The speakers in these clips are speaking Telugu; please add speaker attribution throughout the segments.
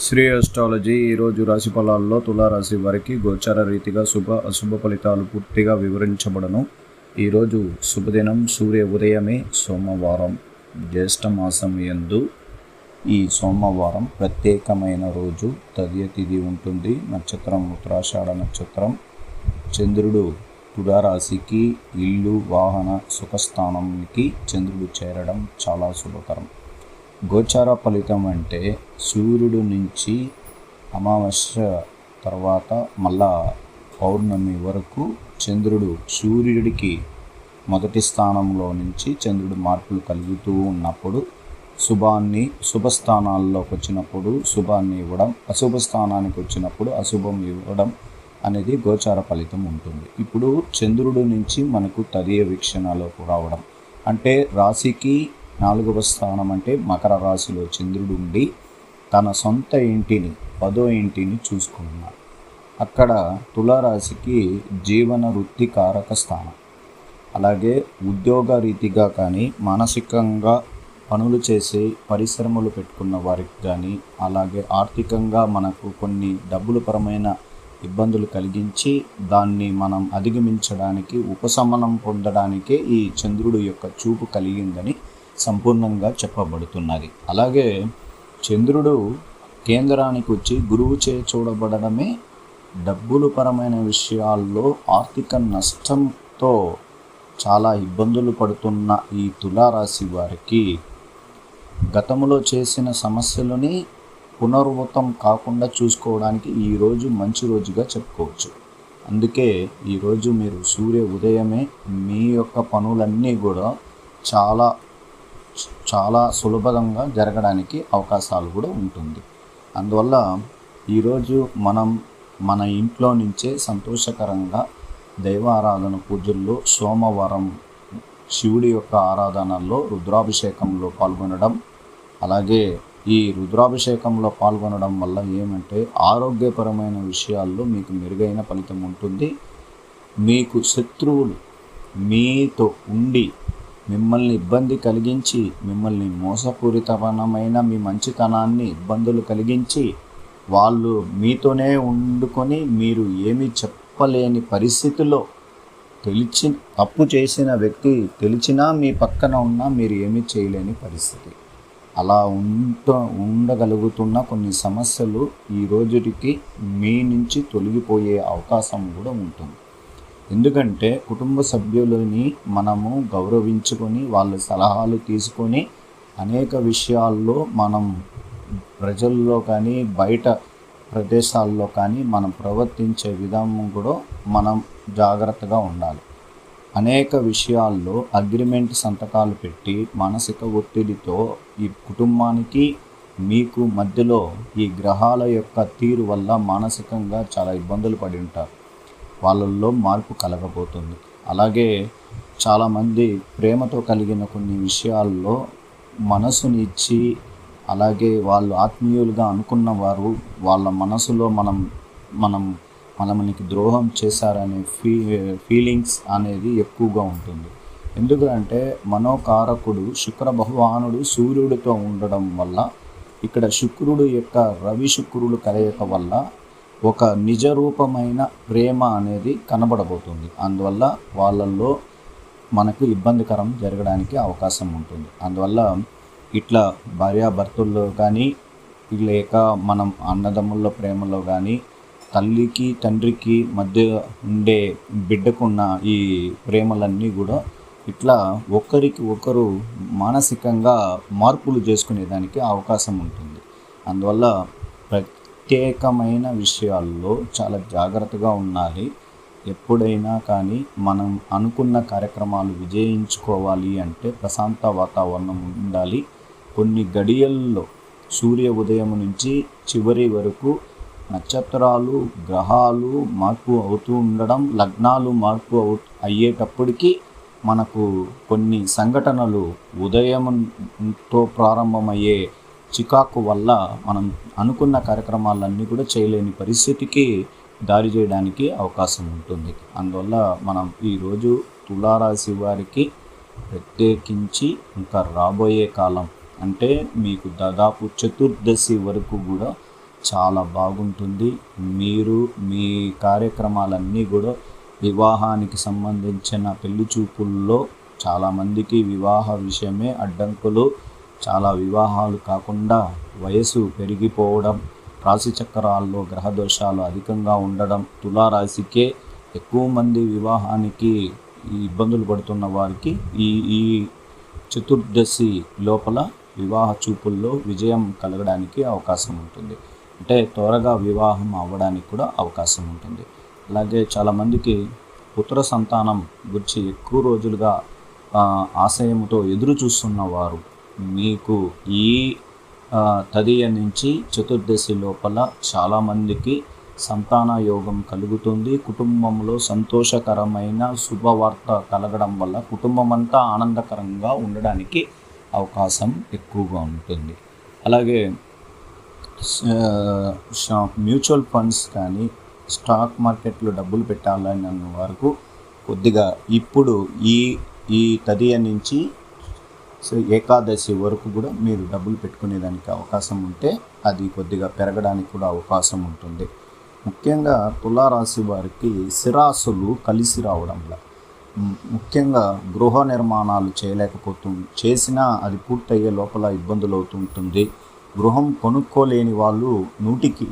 Speaker 1: శ్రీ అస్ట్రాలజీ ఈరోజు రాశి ఫలాల్లో తులారాశి వారికి గోచార రీతిగా శుభ అశుభ ఫలితాలు పూర్తిగా వివరించబడను. ఈరోజు శుభదినం సూర్య ఉదయమే సోమవారం. జ్యేష్ఠ మాసం యందు ఈ సోమవారం ప్రత్యేకమైన రోజు తదియ తిథి ఉంటుంది. నక్షత్రం ఉత్తరాషాఢ నక్షత్రం. చంద్రుడు తులారాశికి ఇల్లు వాహన సుఖస్థానంకి చంద్రుడు చేరడం చాలా శుభకరం గోచార ఫలితం అంటే సూర్యుడు నుంచి అమావాస్య తర్వాత మళ్ళా పౌర్ణమి వరకు చంద్రుడు సూర్యుడికి మొదటి స్థానంలో నుంచి చంద్రుడు మార్పులు కలుగుతూ ఉన్నప్పుడు శుభాన్ని శుభస్థానాల్లోకి వచ్చినప్పుడు శుభాన్ని ఇవ్వడం అశుభ స్థానానికి వచ్చినప్పుడు అశుభం ఇవ్వడం అనేది గోచార ఫలితం ఉంటుంది. ఇప్పుడు చంద్రుడు నుంచి మనకు తదియ వీక్షణలోకి రావడం. అంటే రాశికి నాలుగవ స్థానం అంటే మకర రాశిలో చంద్రుడు ఉండి తన సొంత ఇంటిని పదో ఇంటిని చూసుకుంటున్నాడు. అక్కడ తులారాశికి జీవన వృత్తి కారక స్థానం. అలాగే ఉద్యోగ రీతిగా కానీ మానసికంగా పనులు చేసి పరిశ్రమలు పెట్టుకున్న వారికి కానీ అలాగే ఆర్థికంగా మనకు కొన్ని డబ్బుల పరమైన ఇబ్బందులు కలిగించి దాన్ని మనం అధిగమించడానికి ఉపశమనం పొందడానికే ఈ చంద్రుడు యొక్క చూపు కలిగిందని సంపూర్ణంగా చెప్పబడుతున్నది. అలాగే చంద్రుడు కేంద్రానికి వచ్చి గురువు చే చూడబడమే డబ్బులు పరమైన విషయాల్లో ఆర్థిక నష్టంతో చాలా ఇబ్బందులు పడుతున్న ఈ తులారాశి వారికి గతంలో చేసిన సమస్యలని పునర్వృతం కాకుండా చూసుకోవడానికి ఈరోజు మంచి రోజుగా చెప్పుకోవచ్చు. అందుకే ఈరోజు మీరు సూర్య ఉదయమే మీ యొక్క పనులన్నీ కూడా చాలా చాలా సులభంగా జరగడానికి అవకాశాలు కూడా ఉంటుంది. అందువల్ల ఈరోజు మనం మన ఇంట్లో నుంచే సంతోషకరంగా దైవ ఆరాధన పూజల్లో సోమవారం శివుడి యొక్క ఆరాధనల్లో రుద్రాభిషేకంలో పాల్గొనడం అలాగే ఈ రుద్రాభిషేకంలో పాల్గొనడం వల్ల ఏమంటే ఆరోగ్యపరమైన విషయాల్లో మీకు మెరుగైన ఫలితం ఉంటుంది. మీకు శత్రువులు మీతో ఉండి మిమ్మల్ని ఇబ్బంది కలిగించి మిమ్మల్ని మోసపూరితమైన మీ మంచితనాన్ని ఇబ్బందులు కలిగించి వాళ్ళు మీతోనే ఉండుకొని మీరు ఏమీ చెప్పలేని పరిస్థితిలో తెలిసి తప్పు చేసిన వ్యక్తి తెలిసినా మీ పక్కన ఉన్నా మీరు ఏమీ చేయలేని పరిస్థితి. అలా ఉంట ఉండగలుగుతున్న కొన్ని సమస్యలు ఈ రోజుకి మీ నుంచి తొలగిపోయే అవకాశం కూడా ఉంటుంది. ఎందుకంటే కుటుంబ సభ్యులని మనము గౌరవించుకొని వాళ్ళ సలహాలు తీసుకొని అనేక విషయాల్లో మనం ప్రజల్లో కానీ బయట ప్రదేశాల్లో కానీ మనం ప్రవర్తించే విధానం కూడా మనం జాగ్రత్తగా ఉండాలి. అనేక విషయాల్లో అగ్రిమెంట్ సంతకాలు పెట్టి మానసిక ఒత్తిడితో ఈ కుటుంబానికి మీకు మధ్యలో ఈ గ్రహాల యొక్క తీరు వల్ల మానసికంగా చాలా ఇబ్బందులు పడి ఉంటారు. వాళ్ళల్లో మార్పు కలగబోతుంది. అలాగే చాలామంది ప్రేమతో కలిగిన కొన్ని విషయాల్లో మనసునిచ్చి అలాగే వాళ్ళు ఆత్మీయులుగా అనుకున్న వారు వాళ్ళ మనసులో మనం మనం మనకి ద్రోహం చేశారనే ఫీ ఫీలింగ్స్ అనేది ఎక్కువగా ఉంటుంది. ఎందుకంటే మనోకారకుడు శుక్ర భగవానుడు సూర్యుడితో ఉండడం వల్ల ఇక్కడ శుక్రుడు యొక్క రవి శుక్రుడు కలయిక వల్ల ఒక నిజరూపమైన ప్రేమ అనేది కనబడబోతుంది. అందువల్ల వాళ్ళల్లో మనకు ఇబ్బందికరం జరగడానికి అవకాశం ఉంటుంది. అందువల్ల ఇట్లా భార్యాభర్తల్లో కానీ లేక మనం అన్నదమ్ముల ప్రేమలో కానీ తల్లికి తండ్రికి మధ్య ఉండే బిడ్డకున్న ఈ ప్రేమలన్నీ కూడా ఇట్లా ఒకరికి ఒకరు మానసికంగా మార్పులు చేసుకునేదానికి అవకాశం ఉంటుంది. అందువల్ల ప్రత్యేకమైన విషయాల్లో చాలా జాగ్రత్తగా ఉండాలి. ఎప్పుడైనా కానీ మనం అనుకున్న కార్యక్రమాలు విజయించుకోవాలి అంటే ప్రశాంత వాతావరణం ఉండాలి. కొన్ని గడియల్లో సూర్య ఉదయం నుంచి చివరి వరకు నక్షత్రాలు గ్రహాలు మార్పు అవుతూ ఉండడం లగ్నాలు మార్పు అవు అయ్యేటప్పటికీ మనకు కొన్ని సంఘటనలు ఉదయంతో ప్రారంభమయ్యే చికాకు వల్ల మనం అనుకున్న కార్యక్రమాలన్నీ కూడా చేయలేని పరిస్థితికి దారి చేయడానికి అవకాశం ఉంటుంది. అందువల్ల మనం ఈరోజు తులారాశి వారికి ప్రత్యేకించి ఇంకా రాబోయే కాలం అంటే మీకు దాదాపు చతుర్దశి వరకు కూడా చాలా బాగుంటుంది. మీరు మీ కార్యక్రమాలన్నీ కూడా వివాహానికి సంబంధించిన పెళ్ళి చూపుల్లో చాలామందికి వివాహ విషయమే అడ్డంకులు చాలా వివాహాలు కాకుండా వయసు పెరిగిపోవడం రాశి చక్రాల్లో గ్రహ దోషాలు అధికంగా ఉండడం తులారాశికే ఎక్కువ మంది వివాహానికి ఈ ఇబ్బందులు పడుతున్న వారికి ఈ ఈ చతుర్దశి లోపల వివాహ చూపుల్లో విజయం కలగడానికి అవకాశం ఉంటుంది. అంటే త్వరగా వివాహం అవ్వడానికి కూడా అవకాశం ఉంటుంది. అలాగే చాలామందికి పుత్ర సంతానం గురించి ఎక్కువ రోజులుగా ఆశయంతో ఎదురు చూస్తున్న వారు మీకు ఈ తదియ నుంచి చతుర్దశి లోపల చాలామందికి సంతాన యోగం కలుగుతుంది. కుటుంబంలో సంతోషకరమైన శుభవార్త కలగడం వల్ల కుటుంబం అంతా ఆనందకరంగా ఉండడానికి అవకాశం ఎక్కువగా ఉంటుంది. అలాగే మ్యూచువల్ ఫండ్స్ కానీ స్టాక్ మార్కెట్లో డబ్బులు పెట్టాలని అన్న వరకు కొద్దిగా ఇప్పుడు ఈ ఈ తదియ నుంచి సో ఏకాదశి వరకు కూడా మీరు డబ్బులు పెట్టుకునేదానికి అవకాశం ఉంటే అది కొద్దిగా పెరగడానికి కూడా అవకాశం ఉంటుంది. ముఖ్యంగా తులారాశి వారికి సిరాసులు కలిసి రావడంలో ముఖ్యంగా గృహ నిర్మాణాలు చేయలేకపోతు చేసినా అది పూర్తయ్యే లోపల ఇబ్బందులు అవుతుంటుంది గృహం కొనుక్కోలేని వాళ్ళు నూటికి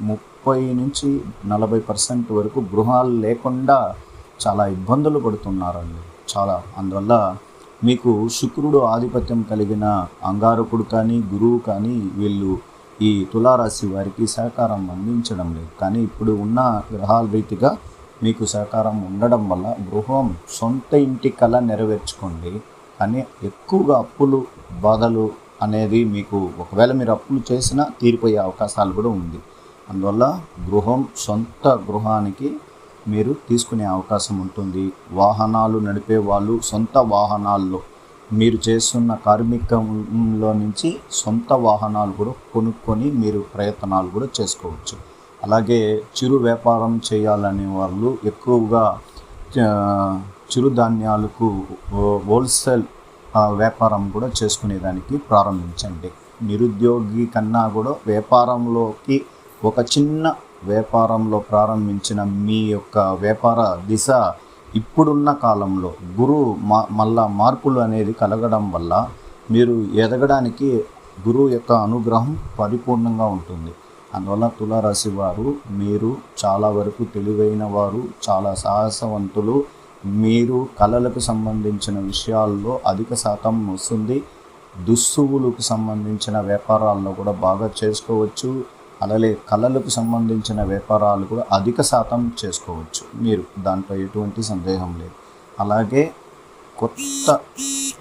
Speaker 1: ముప్పై నుంచి నలభై పర్సెంట్ వరకు గృహాలు లేకుండా చాలా ఇబ్బందులు పడుతున్నారండి. చాలా అందువల్ల మీకు శుక్రుడు ఆధిపత్యం కలిగిన అంగారకుడు కానీ గురువు కానీ వీళ్ళు ఈ తులారాశి వారికి సహకారం అందించడం లేదు. కానీ ఇప్పుడు ఉన్న గ్రహాల రీతిగా మీకు సహకారం ఉండడం వల్ల గృహం సొంత ఇంటి కళ నెరవేర్చుకోండి. కానీ ఎక్కువగా అప్పులు బాధలు అనేది మీకు ఒకవేళ మీరు అప్పులు చేసినా తీరిపోయే అవకాశాలు కూడా ఉంది. అందువల్ల గృహం సొంత గృహానికి మీరు తీసుకునే అవకాశం ఉంటుంది. వాహనాలు నడిపే వాళ్ళు సొంత వాహనాల్లో. మీరు చేస్తున్న కార్మికంలో నుంచి సొంత వాహనాలు కూడా కొనుక్కొని మీరు ప్రయత్నాలు కూడా చేసుకోవచ్చు. అలాగే చిరు వ్యాపారం చేయాలనే వాళ్ళు ఎక్కువగా చిరుధాన్యాలకు హోల్సేల్ వ్యాపారం కూడా చేసుకునేదానికి ప్రారంభించండి. నిరుద్యోగి కన్నా కూడా వ్యాపారంలోకి ఒక చిన్న వ్యాపారంలో ప్రారంభించిన మీ యొక్క వ్యాపార దిశ ఇప్పుడున్న కాలంలో గురువు మా మళ్ళా మార్పులు అనేది కలగడం వల్ల మీరు ఎదగడానికి గురువు యొక్క అనుగ్రహం పరిపూర్ణంగా ఉంటుంది. అందువల్ల తులారాశి వారు మీరు చాలా వరకు తెలివైన వారు చాలా సాహసవంతులు. మీరు కళలకు సంబంధించిన విషయాల్లో అధిక శాతం వస్తుంది. దుస్తువులకు సంబంధించిన వ్యాపారాల్లో కూడా బాగా చేసుకోవచ్చు. అలాగే కళలకు సంబంధించిన వ్యాపారాలు కూడా అధిక శాతం చేసుకోవచ్చు. మీరు దాంట్లో ఎటువంటి సందేహం లేదు. అలాగే కొత్త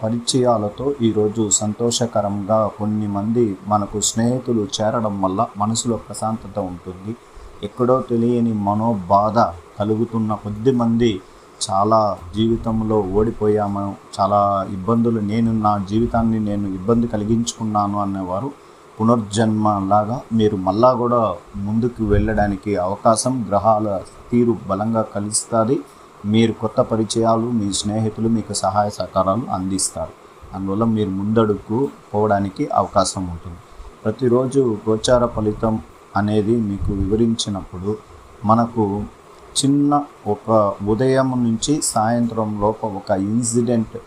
Speaker 1: పరిచయాలతో ఈరోజు సంతోషకరంగా కొన్ని మంది మనకు స్నేహితులు చేరడం వల్ల మనసులో ప్రశాంతత ఉంటుంది. ఎక్కడో తెలియని మనోబాధ కలుగుతున్న కొద్ది మంది చాలా జీవితంలో ఓడిపోయాము. చాలా ఇబ్బందులు నేను నా జీవితాన్ని నేను ఇబ్బంది కలిగించుకున్నాను అనేవారు పునర్జన్మ లాగా మీరు మళ్ళా కూడా ముందుకు వెళ్ళడానికి అవకాశం గ్రహాల తీరు బలంగా కలుస్తుంది మీరు కొత్త పరిచయాలు మీ స్నేహితులు మీకు సహాయ సహకారాలు అందిస్తారు. అందువల్ల మీరు ముందడుగు పోవడానికి అవకాశం ఉంటుంది. ప్రతిరోజు గోచార ఫలితం అనేది మీకు వివరించినప్పుడు మనకు చిన్న ఒక ఉదయం నుంచి సాయంత్రం లోప ఒక ఇన్సిడెంట్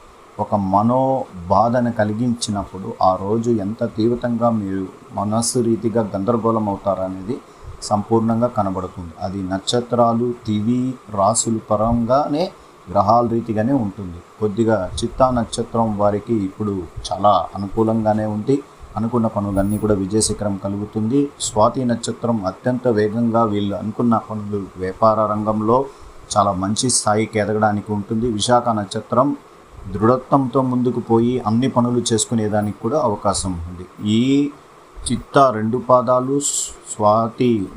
Speaker 1: ఒక మనోబాధను కలిగించినప్పుడు ఆ రోజు ఎంత తీవ్రంగా మీరు మనస్సు రీతిగా గందరగోళం అవుతారనేది సంపూర్ణంగా కనబడుతుంది. అది నక్షత్రాలు తివి రాసుల పరంగానే గ్రహాల రీతిగానే ఉంటుంది. కొద్దిగా చిత్తా నక్షత్రం వారికి ఇప్పుడు చాలా అనుకూలంగానే ఉంది. అనుకున్న పనులన్నీ కూడా విజయశిఖరం కలుగుతుంది. స్వాతి నక్షత్రం అత్యంత వేగంగా వీళ్ళు అనుకున్న పనులు వ్యాపార రంగంలో చాలా మంచి స్థాయికి ఎదగడానికి ఉంటుంది. విశాఖ నక్షత్రం దృఢత్వంతో ముందుకు పోయి అన్ని పనులు చేసుకునేదానికి కూడా అవకాశం ఉంది. ఈ చిత్త రెండు పాదాలు స్వాతి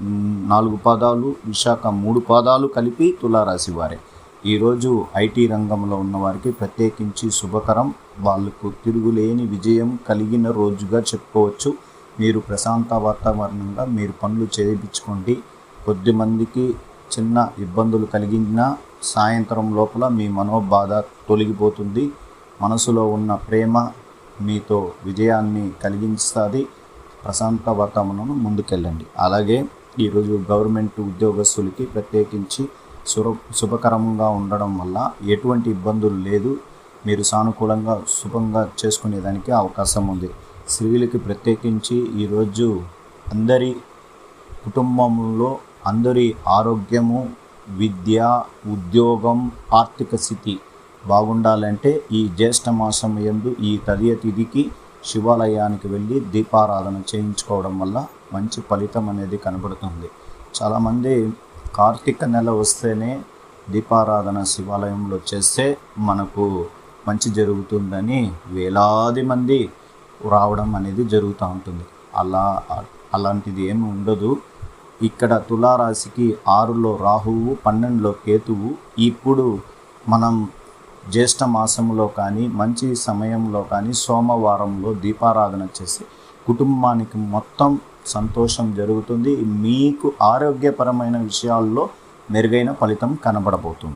Speaker 1: నాలుగు పాదాలు విశాఖ మూడు పాదాలు కలిపి తులారాశి వారే. ఈరోజు ఐటీ రంగంలో ఉన్నవారికి ప్రత్యేకించి శుభకరం. వాళ్ళకు తిరుగులేని విజయం కలిగిన రోజుగా చెప్పుకోవచ్చు. మీరు ప్రశాంత వాతావరణంగా మీరు పనులు చేయించుకోండి. కొద్దిమందికి చిన్న ఇబ్బందులు కలిగినా సాయంత్రం లోపల మీ మనోబాధ తొలగిపోతుంది. మనసులో ఉన్న ప్రేమ మీతో విజయాన్ని కలిగిస్తుంది. ప్రశాంత వాతావరణం ముందుకెళ్ళండి. అలాగే ఈరోజు గవర్నమెంట్ ఉద్యోగస్తులకి ప్రత్యేకించి శుభ శుభకరంగా ఉండడం వల్ల ఎటువంటి ఇబ్బందులు లేదు. మీరు సానుకూలంగా శుభంగా చేసుకునేదానికి అవకాశం ఉంది. స్త్రీలకి ప్రత్యేకించి ఈరోజు అందరి కుటుంబంలో అందరి ఆరోగ్యము విద్య ఉద్యోగం ఆర్థిక స్థితి బాగుండాలంటే ఈ జ్యేష్ఠ మాసం ఎందు ఈ తదియ తిథికి శివాలయానికి వెళ్ళి దీపారాధన చేయించుకోవడం వల్ల మంచి ఫలితం అనేది కనబడుతుంది. చాలామంది కార్తీక నెల వస్తేనే దీపారాధన శివాలయంలో చేస్తే మనకు మంచి జరుగుతుందని వేలాది మంది రావడం అనేది జరుగుతూ ఉంటుంది. అలా అలాంటిది ఏమి ఉండదు. ఇక్కడ తులారాశికి ఆరులో రాహువు పన్నెండులో కేతువు. ఇప్పుడు మనం జ్యేష్ఠ మాసంలో కానీ మంచి సమయంలో కానీ సోమవారంలో దీపారాధన చేసి కుటుంబానికి మొత్తం సంతోషం జరుగుతుంది. మీకు ఆరోగ్యపరమైన విషయాల్లో మెరుగైన ఫలితం కనబడబోతుంది.